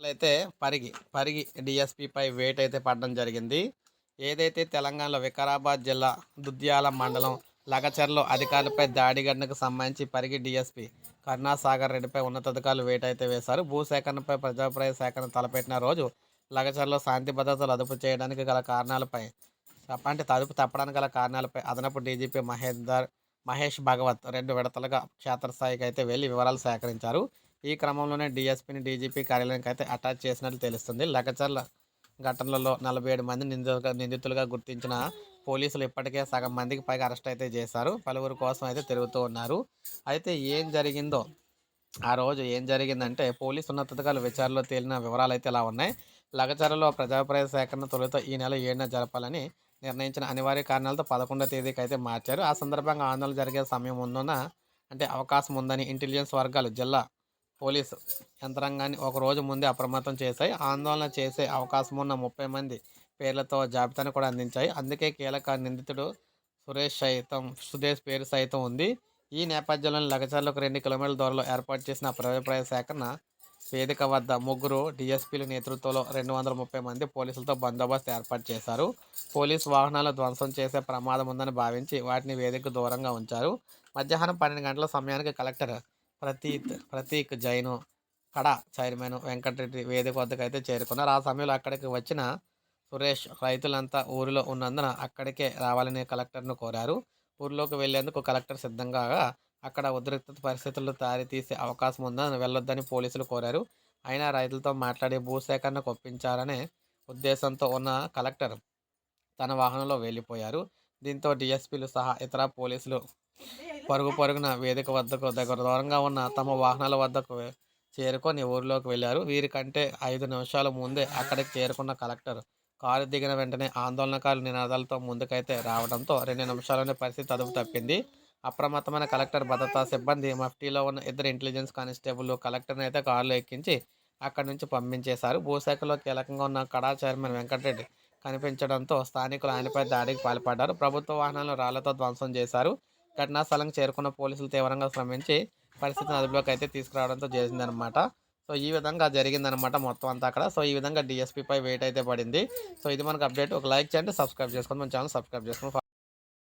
అయితే పరిగి పరిగి డిఎస్పిపై వేట్ అయితే పడడం జరిగింది. ఏదైతే తెలంగాణలో వికారాబాద్ జిల్లా దుద్యాల మండలం లగచర్లో అధికారులపై దాడి ఘటనకు సంబంధించి పరిగి డిఎస్పి కరుణాసాగర్ రెడ్డిపై ఉన్నతాధికారులు వేట అయితే వేశారు. భూసేకరణపై ప్రజాప్రాయ సేకరణ తలపెట్టిన రోజు లగచర్లో శాంతి భద్రతలు అదుపు చేయడానికి గల కారణాలపై అంటే తదుపు తప్పడానికి గల కారణాలపై అదనపు డీజీపీ మహేందర్ మహేష్ భగవత్ రెండు విడతలుగా క్షేత్రస్థాయికి అయితే వెళ్ళి వివరాలు సేకరించారు. ఈ క్రమంలోనే డీఎస్పీని డీజీపీ కార్యాలయానికి అయితే అటాచ్ చేసినట్లు తెలుస్తుంది. లగచర్ల ఘటనలలో నలభై ఏడు మంది నిందితులుగా నిందితులుగా గుర్తించిన పోలీసులు ఇప్పటికే సగం మందికి పైగా అరెస్ట్ అయితే చేశారు. పలువురు కోసం అయితే తిరుగుతూ ఉన్నారు. అయితే ఏం జరిగిందో ఆ రోజు ఏం జరిగిందంటే పోలీసు ఉన్నతాధికారులు విచారణలో తేలిన వివరాలు అయితే ఇలా ఉన్నాయి. లగచరలో ప్రజాప్రాయ సేకరణ తొలుత ఈ నెల ఏడున జరపాలని నిర్ణయించిన అనివార్య కారణాలతో పదకొండో తేదీకి అయితే మార్చారు. ఆ సందర్భంగా ఆందోళన జరిగే సమయం ఉందన్న అంటే అవకాశం ఉందని ఇంటెలిజెన్స్ వర్గాలు జిల్లా పోలీసు యంత్రాంగాన్ని ఒక రోజు ముందే అప్రమత్తం చేశాయి. ఆందోళన చేసే అవకాశం ఉన్న ముప్పై మంది పేర్లతో జాబితాను కూడా అందించాయి. అందుకే కీలక నిందితుడు సురేష్ సైతం సుదేశ్ పేరు సైతం ఉంది. ఈ నేపథ్యంలో లగచర్లకు రెండు కిలోమీటర్ల దూరంలో ఏర్పాటు చేసిన ప్రవేశప్రాయ సేకరణ వేదిక వద్ద ముగ్గురు డిఎస్పీల నేతృత్వంలో రెండు వందల ముప్పై మంది పోలీసులతో బందోబస్తు ఏర్పాటు చేశారు. పోలీసు వాహనాలు ధ్వంసం చేసే ప్రమాదం ఉందని భావించి వాటిని వేదిక దూరంగా ఉంచారు. మధ్యాహ్నం పన్నెండు గంటల సమయానికి కలెక్టర్ ప్రతీత్ ప్రతీక్ జైను కడ చైర్మన్ వెంకటరెడ్డి వేదిక వద్దకు అయితే చేరుకున్నారు. ఆ సమయంలో అక్కడికి వచ్చిన సురేష్ రైతులంతా ఊరిలో ఉన్నందున అక్కడికే రావాలని కలెక్టర్ను కోరారు. ఊరిలోకి వెళ్ళేందుకు కలెక్టర్ సిద్ధంగా అక్కడ ఉద్రిక్త పరిస్థితులు దారి తీసే అవకాశం ఉందని వెళ్ళొద్దని పోలీసులు కోరారు. అయినా రైతులతో మాట్లాడి భూసేకరణ ఒప్పించాలనే ఉద్దేశంతో ఉన్న కలెక్టర్ తన వాహనంలో వెళ్ళిపోయారు. దీంతో డిఎస్పీలు సహా ఇతర పోలీసులు పరుగు పరుగున వేదిక వద్దకు దగ్గర దూరంగా ఉన్న తమ వాహనాల వద్దకు చేరుకొని ఊరిలోకి వెళ్ళారు. వీరికంటే ఐదు నిమిషాల ముందే అక్కడికి చేరుకున్న కలెక్టర్ కారు దిగిన వెంటనే ఆందోళనకారుల నినాదాలతో ముందుకైతే రావడంతో రెండు నిమిషాల్లోనే పరిస్థితి అదుపు తప్పింది. అప్రమత్తమైన కలెక్టర్ భద్రతా సిబ్బంది మఫ్టీలో ఉన్న ఇద్దరు ఇంటెలిజెన్స్ కానిస్టేబుల్ కలెక్టర్ని అయితే కారులో ఎక్కించి అక్కడి నుంచి పంపించేశారు. భూశాఖలో కీలకంగా ఉన్న కడా చైర్మన్ వెంకటరెడ్డి కనిపించడంతో స్థానికులు ఆయనపై దాడికి పాల్పడ్డారు. ప్రభుత్వ వాహనాలను రాళ్ళతో ధ్వంసం చేశారు. ఘటనా స్థలంకి చేరుకున్న పోలీసులు తీవ్రంగా శ్రమించి పరిస్థితిని అదుపులోకి అయితే తీసుకురావడంతో చేసిందనమాట సో ఈ విధంగా జరిగిందనమాట మొత్తం అంతా అక్కడ. సో ఈ విధంగా డిఎస్పీపై వెయిట్ అయితే పడింది. సో ఇది మనకు అప్డేట్. ఒక లైక్ చేయండి సబ్స్క్రైబ్ చేసుకోండి. మన ఛానల్ సబ్స్క్రైబ్ చేసుకోండి.